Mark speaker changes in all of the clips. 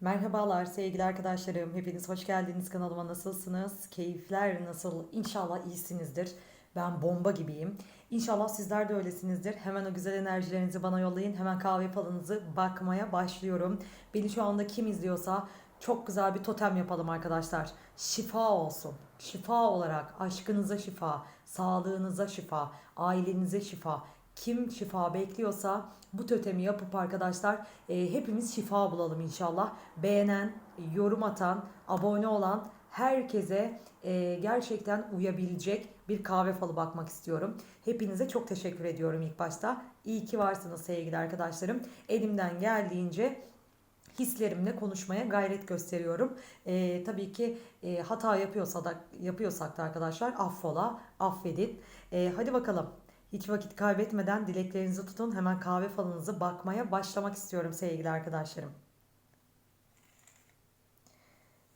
Speaker 1: Merhabalar sevgili arkadaşlarım. Hepiniz hoş geldiniz kanalıma. Nasılsınız? Keyifler nasıl? İnşallah iyisinizdir. Ben bomba gibiyim. İnşallah sizler de öylesinizdir. Hemen o güzel enerjilerinizi bana yollayın. Hemen kahve falınızı bakmaya başlıyorum. Beni şu anda kim izliyorsa çok güzel bir totem yapalım arkadaşlar. Şifa olsun. Şifa olarak aşkınıza şifa, sağlığınıza şifa, ailenize şifa. Kim şifa bekliyorsa bu totemi yapıp arkadaşlar e, hepimiz şifa bulalım inşallah. Beğenen, yorum atan, abone olan herkese e, gerçekten uyabilecek bir kahve falı bakmak istiyorum. Hepinize çok teşekkür ediyorum ilk başta. İyi ki varsınız sevgili arkadaşlarım. Elimden geldiğince hislerimle konuşmaya gayret gösteriyorum. Ee, tabii ki e, hata yapıyorsa da yapıyorsak da arkadaşlar affola, affedin. Ee, hadi bakalım. Hiç vakit kaybetmeden dileklerinizi tutun. Hemen kahve falınızı bakmaya başlamak istiyorum sevgili arkadaşlarım.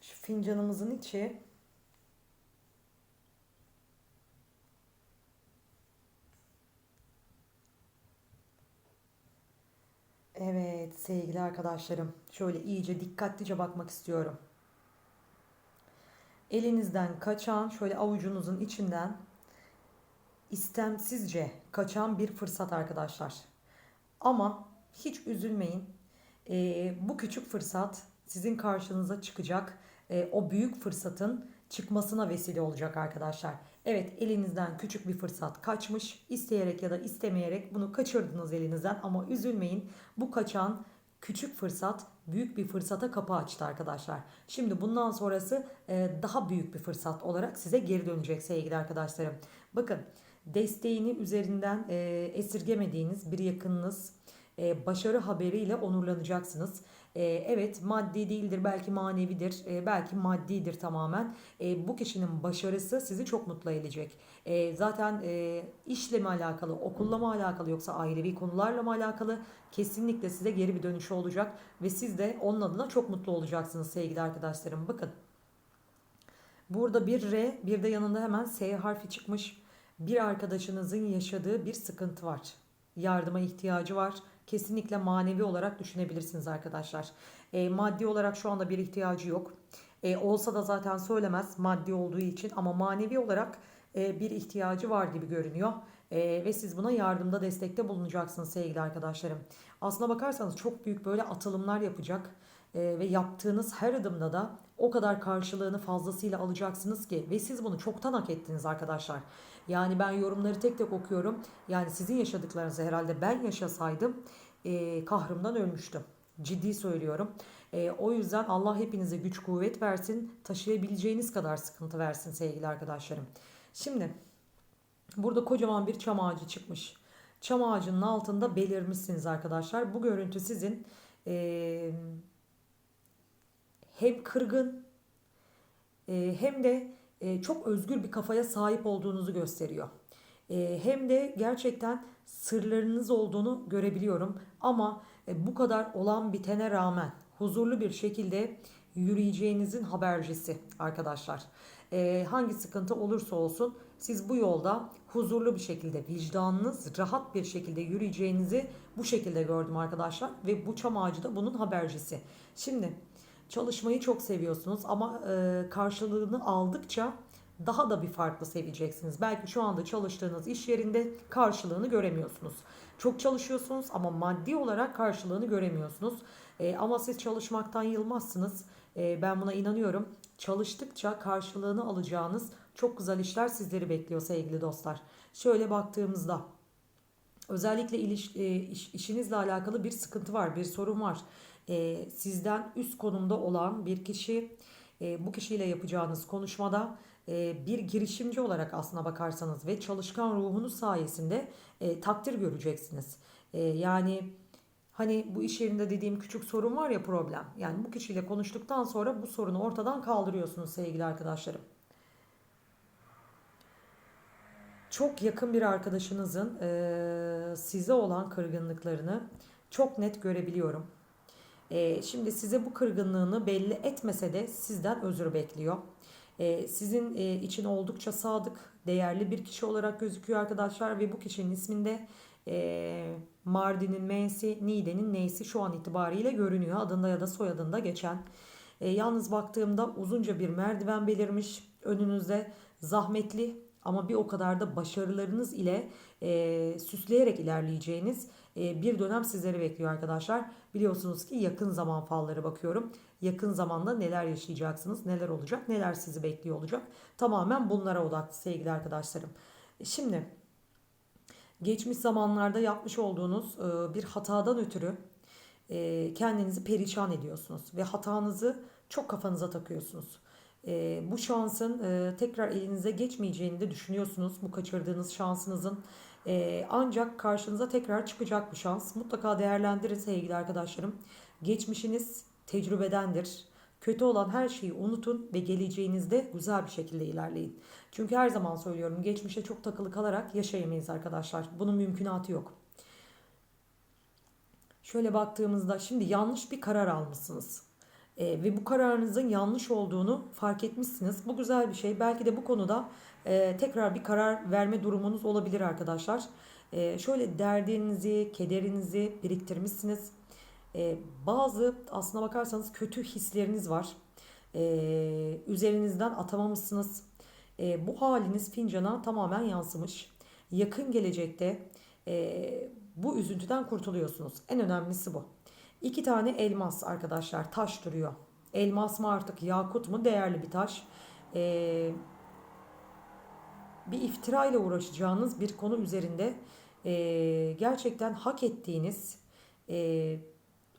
Speaker 1: Şu fincanımızın içi Evet sevgili arkadaşlarım şöyle iyice dikkatlice bakmak istiyorum. Elinizden kaçan şöyle avucunuzun içinden istemsizce kaçan bir fırsat arkadaşlar. Ama hiç üzülmeyin. Ee, bu küçük fırsat sizin karşınıza çıkacak. Ee, o büyük fırsatın çıkmasına vesile olacak arkadaşlar. Evet elinizden küçük bir fırsat kaçmış. İsteyerek ya da istemeyerek bunu kaçırdınız elinizden ama üzülmeyin. Bu kaçan küçük fırsat büyük bir fırsata kapı açtı arkadaşlar. Şimdi bundan sonrası e, daha büyük bir fırsat olarak size geri dönecek sevgili arkadaşlarım. Bakın desteğini üzerinden e, esirgemediğiniz bir yakınınız e, başarı haberiyle onurlanacaksınız. E, evet maddi değildir belki manevidir e, belki maddidir tamamen. E, bu kişinin başarısı sizi çok mutlu edecek. E, zaten e, işle mi alakalı okulla mı alakalı yoksa ailevi konularla mı alakalı kesinlikle size geri bir dönüşü olacak. Ve siz de onun adına çok mutlu olacaksınız sevgili arkadaşlarım. Bakın burada bir R bir de yanında hemen S harfi çıkmış. Bir arkadaşınızın yaşadığı bir sıkıntı var. Yardıma ihtiyacı var kesinlikle manevi olarak düşünebilirsiniz arkadaşlar. E, maddi olarak şu anda bir ihtiyacı yok. E, olsa da zaten söylemez maddi olduğu için ama manevi olarak e, bir ihtiyacı var gibi görünüyor. E, ve siz buna yardımda destekte bulunacaksınız sevgili arkadaşlarım. Aslına bakarsanız çok büyük böyle atılımlar yapacak e, ve yaptığınız her adımda da o kadar karşılığını fazlasıyla alacaksınız ki ve siz bunu çoktan hak ettiniz arkadaşlar. Yani ben yorumları tek tek okuyorum. Yani sizin yaşadıklarınızı herhalde ben yaşasaydım e, kahrımdan ölmüştüm. Ciddi söylüyorum. E, o yüzden Allah hepinize güç kuvvet versin. Taşıyabileceğiniz kadar sıkıntı versin sevgili arkadaşlarım. Şimdi burada kocaman bir çam ağacı çıkmış. Çam ağacının altında belirmişsiniz arkadaşlar. Bu görüntü sizin e, hem kırgın e, hem de e, çok özgür bir kafaya sahip olduğunuzu gösteriyor. E, hem de gerçekten sırlarınız olduğunu görebiliyorum. Ama e, bu kadar olan bitene rağmen huzurlu bir şekilde yürüyeceğinizin habercisi arkadaşlar. E, hangi sıkıntı olursa olsun siz bu yolda huzurlu bir şekilde vicdanınız rahat bir şekilde yürüyeceğinizi bu şekilde gördüm arkadaşlar. Ve bu çam ağacı da bunun habercisi. Şimdi çalışmayı çok seviyorsunuz ama e, karşılığını aldıkça daha da bir farklı seveceksiniz. Belki şu anda çalıştığınız iş yerinde karşılığını göremiyorsunuz. Çok çalışıyorsunuz ama maddi olarak karşılığını göremiyorsunuz. E, ama siz çalışmaktan yılmazsınız. E, ben buna inanıyorum. Çalıştıkça karşılığını alacağınız çok güzel işler sizleri bekliyor sevgili dostlar. Şöyle baktığımızda özellikle iliş, e, iş, işinizle alakalı bir sıkıntı var, bir sorun var. E, sizden üst konumda olan bir kişi e, bu kişiyle yapacağınız konuşmada e, bir girişimci olarak aslına bakarsanız ve çalışkan ruhunuz sayesinde e, takdir göreceksiniz. E, yani hani bu iş yerinde dediğim küçük sorun var ya problem. Yani bu kişiyle konuştuktan sonra bu sorunu ortadan kaldırıyorsunuz sevgili arkadaşlarım. Çok yakın bir arkadaşınızın e, size olan kırgınlıklarını çok net görebiliyorum. E, şimdi size bu kırgınlığını belli etmese de sizden özür bekliyor. E, sizin e, için oldukça sadık, değerli bir kişi olarak gözüküyor arkadaşlar ve bu kişinin isminde e, Mardin'in M'si, Niğde'nin N'si şu an itibariyle görünüyor. Adında ya da soyadında geçen. E, yalnız baktığımda uzunca bir merdiven belirmiş. Önünüzde zahmetli ama bir o kadar da başarılarınız ile e, süsleyerek ilerleyeceğiniz bir dönem sizleri bekliyor arkadaşlar. Biliyorsunuz ki yakın zaman falları bakıyorum. Yakın zamanda neler yaşayacaksınız, neler olacak, neler sizi bekliyor olacak. Tamamen bunlara odaklı sevgili arkadaşlarım. Şimdi geçmiş zamanlarda yapmış olduğunuz e, bir hatadan ötürü e, kendinizi perişan ediyorsunuz ve hatanızı çok kafanıza takıyorsunuz. E, bu şansın e, tekrar elinize geçmeyeceğini de düşünüyorsunuz. Bu kaçırdığınız şansınızın e, ancak karşınıza tekrar çıkacak bir şans. Mutlaka değerlendirin sevgili arkadaşlarım. Geçmişiniz tecrübedendir. Kötü olan her şeyi unutun ve geleceğinizde güzel bir şekilde ilerleyin. Çünkü her zaman söylüyorum geçmişe çok takılı kalarak yaşayamayız arkadaşlar. Bunun mümkünatı yok. Şöyle baktığımızda şimdi yanlış bir karar almışsınız. E, ve bu kararınızın yanlış olduğunu fark etmişsiniz. Bu güzel bir şey. Belki de bu konuda e, tekrar bir karar verme durumunuz olabilir arkadaşlar. E, şöyle derdinizi, kederinizi biriktirmişsiniz. E, bazı aslına bakarsanız kötü hisleriniz var. E, üzerinizden atamamışsınız. E, bu haliniz fincana tamamen yansımış. Yakın gelecekte e, bu üzüntüden kurtuluyorsunuz. En önemlisi bu. İki tane elmas arkadaşlar taş duruyor. Elmas mı artık yakut mu değerli bir taş. Ee, bir iftira ile uğraşacağınız bir konu üzerinde e, gerçekten hak ettiğiniz e,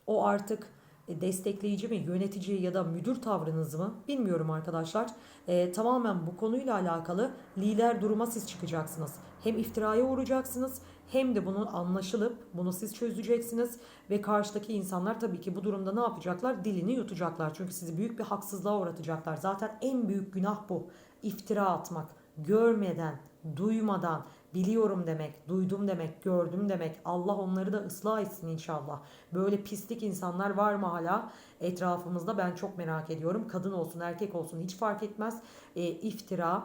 Speaker 1: o artık destekleyici mi, yönetici ya da müdür tavrınız mı bilmiyorum arkadaşlar. E, tamamen bu konuyla alakalı lider duruma siz çıkacaksınız. Hem iftiraya uğrayacaksınız hem de bunun anlaşılıp bunu siz çözeceksiniz ve karşıdaki insanlar tabii ki bu durumda ne yapacaklar? Dilini yutacaklar. Çünkü sizi büyük bir haksızlığa uğratacaklar. Zaten en büyük günah bu. İftira atmak. Görmeden, duymadan, biliyorum demek, duydum demek, gördüm demek. Allah onları da ıslah etsin inşallah. Böyle pislik insanlar var mı hala etrafımızda? Ben çok merak ediyorum. Kadın olsun, erkek olsun hiç fark etmez. E, iftira.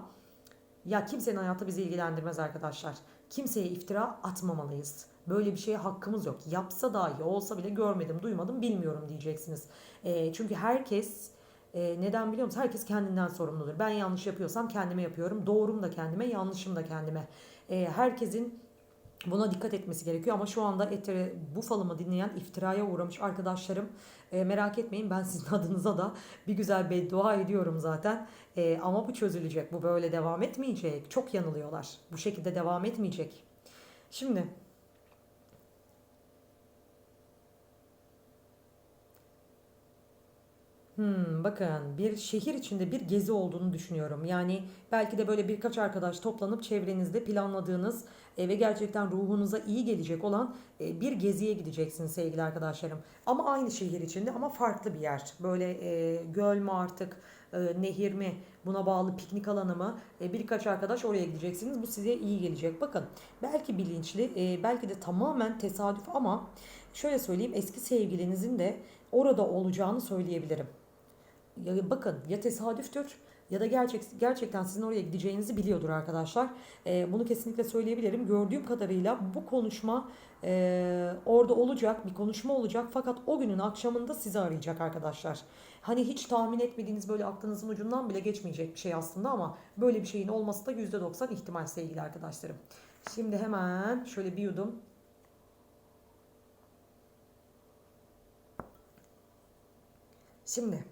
Speaker 1: Ya kimsenin hayatı bizi ilgilendirmez arkadaşlar. Kimseye iftira atmamalıyız. Böyle bir şeye hakkımız yok. Yapsa dahi olsa bile görmedim, duymadım, bilmiyorum diyeceksiniz. E, çünkü herkes e, neden biliyor musunuz? Herkes kendinden sorumludur. Ben yanlış yapıyorsam kendime yapıyorum. Doğrum da kendime, yanlışım da kendime. E, herkesin Buna dikkat etmesi gerekiyor ama şu anda etere, bu falımı dinleyen iftiraya uğramış arkadaşlarım e, merak etmeyin ben sizin adınıza da bir güzel beddua ediyorum zaten. E, ama bu çözülecek. Bu böyle devam etmeyecek. Çok yanılıyorlar. Bu şekilde devam etmeyecek. Şimdi Hmm, bakın bir şehir içinde bir gezi olduğunu düşünüyorum. Yani belki de böyle birkaç arkadaş toplanıp çevrenizde planladığınız e, ve gerçekten ruhunuza iyi gelecek olan e, bir geziye gideceksiniz sevgili arkadaşlarım. Ama aynı şehir içinde ama farklı bir yer. Böyle e, göl mü artık, e, nehir mi, buna bağlı piknik alanı mı e, birkaç arkadaş oraya gideceksiniz. Bu size iyi gelecek. Bakın belki bilinçli, e, belki de tamamen tesadüf ama şöyle söyleyeyim eski sevgilinizin de orada olacağını söyleyebilirim ya bakın ya tesadüftür ya da gerçek, gerçekten sizin oraya gideceğinizi biliyordur arkadaşlar. E, bunu kesinlikle söyleyebilirim. Gördüğüm kadarıyla bu konuşma e, orada olacak, bir konuşma olacak fakat o günün akşamında sizi arayacak arkadaşlar. Hani hiç tahmin etmediğiniz böyle aklınızın ucundan bile geçmeyecek bir şey aslında ama böyle bir şeyin olması da %90 ihtimal sevgili arkadaşlarım. Şimdi hemen şöyle bir yudum Şimdi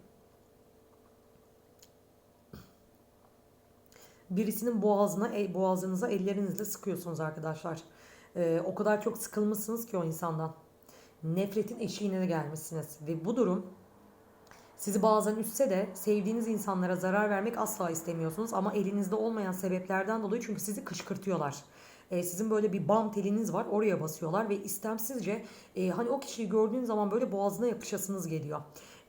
Speaker 1: birisinin boğazına, e, boğazınıza ellerinizle sıkıyorsunuz arkadaşlar. Ee, o kadar çok sıkılmışsınız ki o insandan. Nefretin eşiğine de gelmişsiniz. Ve bu durum sizi bazen üstse de sevdiğiniz insanlara zarar vermek asla istemiyorsunuz. Ama elinizde olmayan sebeplerden dolayı çünkü sizi kışkırtıyorlar. Ee, sizin böyle bir bam teliniz var oraya basıyorlar ve istemsizce e, hani o kişiyi gördüğün zaman böyle boğazına yapışasınız geliyor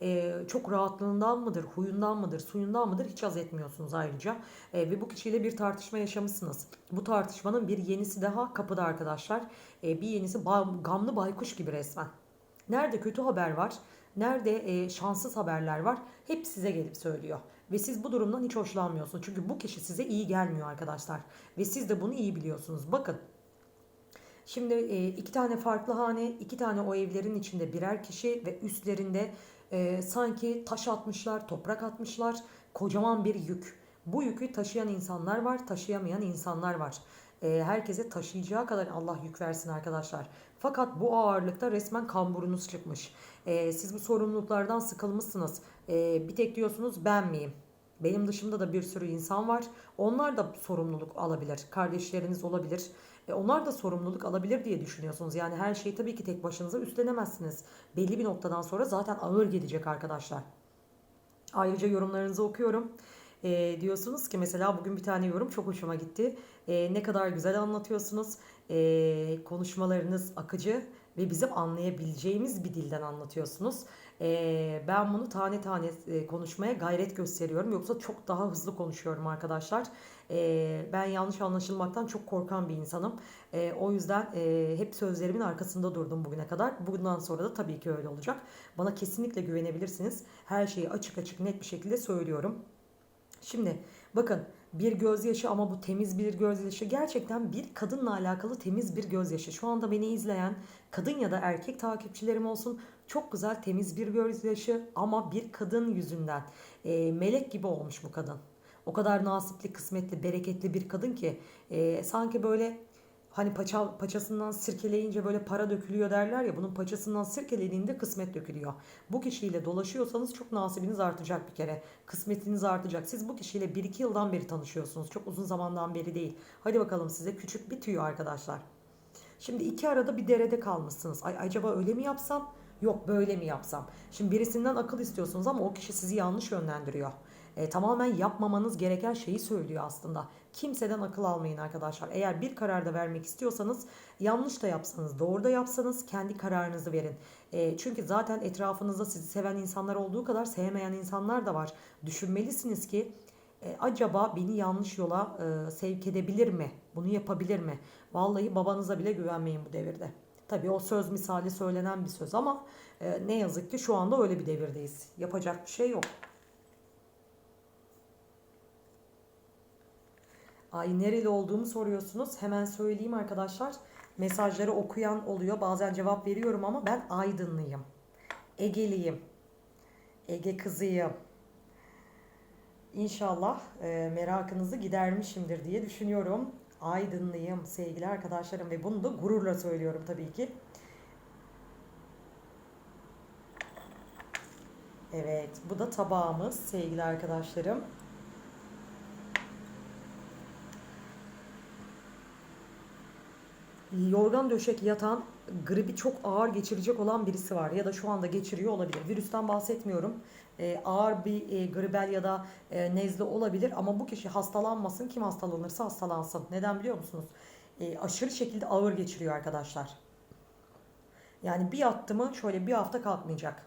Speaker 1: e, çok rahatlığından mıdır, huyundan mıdır, suyundan mıdır hiç az etmiyorsunuz ayrıca. E, ve bu kişiyle bir tartışma yaşamışsınız. Bu tartışmanın bir yenisi daha kapıda arkadaşlar. E, bir yenisi gamlı baykuş gibi resmen. Nerede kötü haber var, nerede e, şanssız haberler var hep size gelip söylüyor. Ve siz bu durumdan hiç hoşlanmıyorsunuz. Çünkü bu kişi size iyi gelmiyor arkadaşlar. Ve siz de bunu iyi biliyorsunuz. Bakın Şimdi e, iki tane farklı hane, iki tane o evlerin içinde birer kişi ve üstlerinde e, sanki taş atmışlar, toprak atmışlar. Kocaman bir yük. Bu yükü taşıyan insanlar var, taşıyamayan insanlar var. E, herkese taşıyacağı kadar Allah yük versin arkadaşlar. Fakat bu ağırlıkta resmen kamburunuz çıkmış. E, siz bu sorumluluklardan sıkılmışsınız. E, bir tek diyorsunuz ben miyim? Benim dışımda da bir sürü insan var. Onlar da sorumluluk alabilir. Kardeşleriniz olabilir. E, onlar da sorumluluk alabilir diye düşünüyorsunuz. Yani her şeyi tabii ki tek başınıza üstlenemezsiniz. Belli bir noktadan sonra zaten ağır gelecek arkadaşlar. Ayrıca yorumlarınızı okuyorum. E, diyorsunuz ki mesela bugün bir tane yorum çok hoşuma gitti. E, ne kadar güzel anlatıyorsunuz. E, konuşmalarınız akıcı ve bizim anlayabileceğimiz bir dilden anlatıyorsunuz. E, ben bunu tane tane e, konuşmaya gayret gösteriyorum. Yoksa çok daha hızlı konuşuyorum arkadaşlar. E, ben yanlış anlaşılmaktan çok korkan bir insanım. E, o yüzden e, hep sözlerimin arkasında durdum bugüne kadar. Bundan sonra da tabii ki öyle olacak. Bana kesinlikle güvenebilirsiniz. Her şeyi açık açık net bir şekilde söylüyorum. Şimdi bakın bir gözyaşı ama bu temiz bir gözyaşı gerçekten bir kadınla alakalı temiz bir gözyaşı. Şu anda beni izleyen kadın ya da erkek takipçilerim olsun çok güzel temiz bir gözyaşı ama bir kadın yüzünden e, melek gibi olmuş bu kadın. O kadar nasipli, kısmetli, bereketli bir kadın ki e, sanki böyle Hani paça, paçasından sirkeleyince böyle para dökülüyor derler ya bunun paçasından sirkelediğinde kısmet dökülüyor. Bu kişiyle dolaşıyorsanız çok nasibiniz artacak bir kere. Kısmetiniz artacak. Siz bu kişiyle 1-2 yıldan beri tanışıyorsunuz. Çok uzun zamandan beri değil. Hadi bakalım size küçük bir tüyo arkadaşlar. Şimdi iki arada bir derede kalmışsınız. Ay acaba öyle mi yapsam? Yok böyle mi yapsam? Şimdi birisinden akıl istiyorsunuz ama o kişi sizi yanlış yönlendiriyor e, tamamen yapmamanız gereken şeyi söylüyor aslında. Kimseden akıl almayın arkadaşlar. Eğer bir kararda vermek istiyorsanız yanlış da yapsanız, doğru da yapsanız kendi kararınızı verin. E, çünkü zaten etrafınızda sizi seven insanlar olduğu kadar sevmeyen insanlar da var. Düşünmelisiniz ki e, acaba beni yanlış yola e, sevk edebilir mi? Bunu yapabilir mi? Vallahi babanıza bile güvenmeyin bu devirde. Tabii o söz misali söylenen bir söz ama e, ne yazık ki şu anda öyle bir devirdeyiz. Yapacak bir şey yok. Ay nereli olduğumu soruyorsunuz. Hemen söyleyeyim arkadaşlar. Mesajları okuyan oluyor. Bazen cevap veriyorum ama ben Aydınlıyım. Egeliyim. Ege kızıyım. İnşallah e, merakınızı gidermişimdir diye düşünüyorum. Aydınlıyım sevgili arkadaşlarım ve bunu da gururla söylüyorum tabii ki. Evet, bu da tabağımız sevgili arkadaşlarım. Yorgan döşek yatan gribi çok ağır geçirecek olan birisi var ya da şu anda geçiriyor olabilir. Virüsten bahsetmiyorum. Ee, ağır bir e, gribel ya da e, nezle olabilir ama bu kişi hastalanmasın. Kim hastalanırsa hastalansın. Neden biliyor musunuz? E, aşırı şekilde ağır geçiriyor arkadaşlar. Yani bir attı mı şöyle bir hafta kalkmayacak.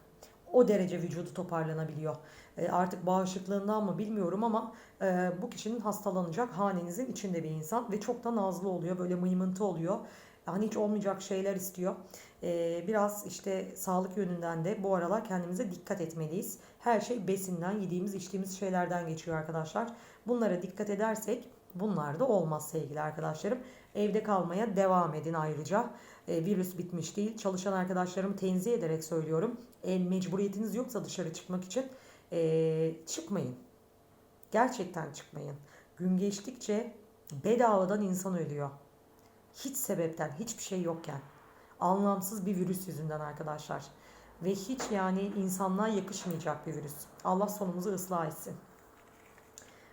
Speaker 1: O derece vücudu toparlanabiliyor. E, artık bağışıklığından mı bilmiyorum ama e, bu kişinin hastalanacak hanenizin içinde bir insan ve çok da nazlı oluyor. Böyle mıymıntı oluyor. Hani hiç olmayacak şeyler istiyor. E, biraz işte sağlık yönünden de bu aralar kendimize dikkat etmeliyiz. Her şey besinden, yediğimiz, içtiğimiz şeylerden geçiyor arkadaşlar. Bunlara dikkat edersek bunlar da olmaz sevgili arkadaşlarım. Evde kalmaya devam edin ayrıca. E, virüs bitmiş değil. Çalışan arkadaşlarımı tenzih ederek söylüyorum. E, mecburiyetiniz yoksa dışarı çıkmak için e, çıkmayın. Gerçekten çıkmayın. Gün geçtikçe bedavadan insan ölüyor. Hiç sebepten, hiçbir şey yokken. Anlamsız bir virüs yüzünden arkadaşlar. Ve hiç yani insanlığa yakışmayacak bir virüs. Allah sonumuzu ıslah etsin.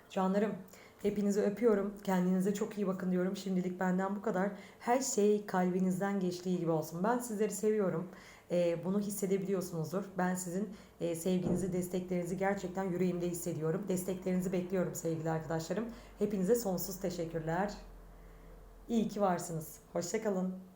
Speaker 1: Canlarım hepinizi öpüyorum. Kendinize çok iyi bakın diyorum. Şimdilik benden bu kadar. Her şey kalbinizden geçtiği gibi olsun. Ben sizleri seviyorum e, bunu hissedebiliyorsunuzdur. Ben sizin e, sevginizi, desteklerinizi gerçekten yüreğimde hissediyorum. Desteklerinizi bekliyorum sevgili arkadaşlarım. Hepinize sonsuz teşekkürler. İyi ki varsınız. Hoşçakalın.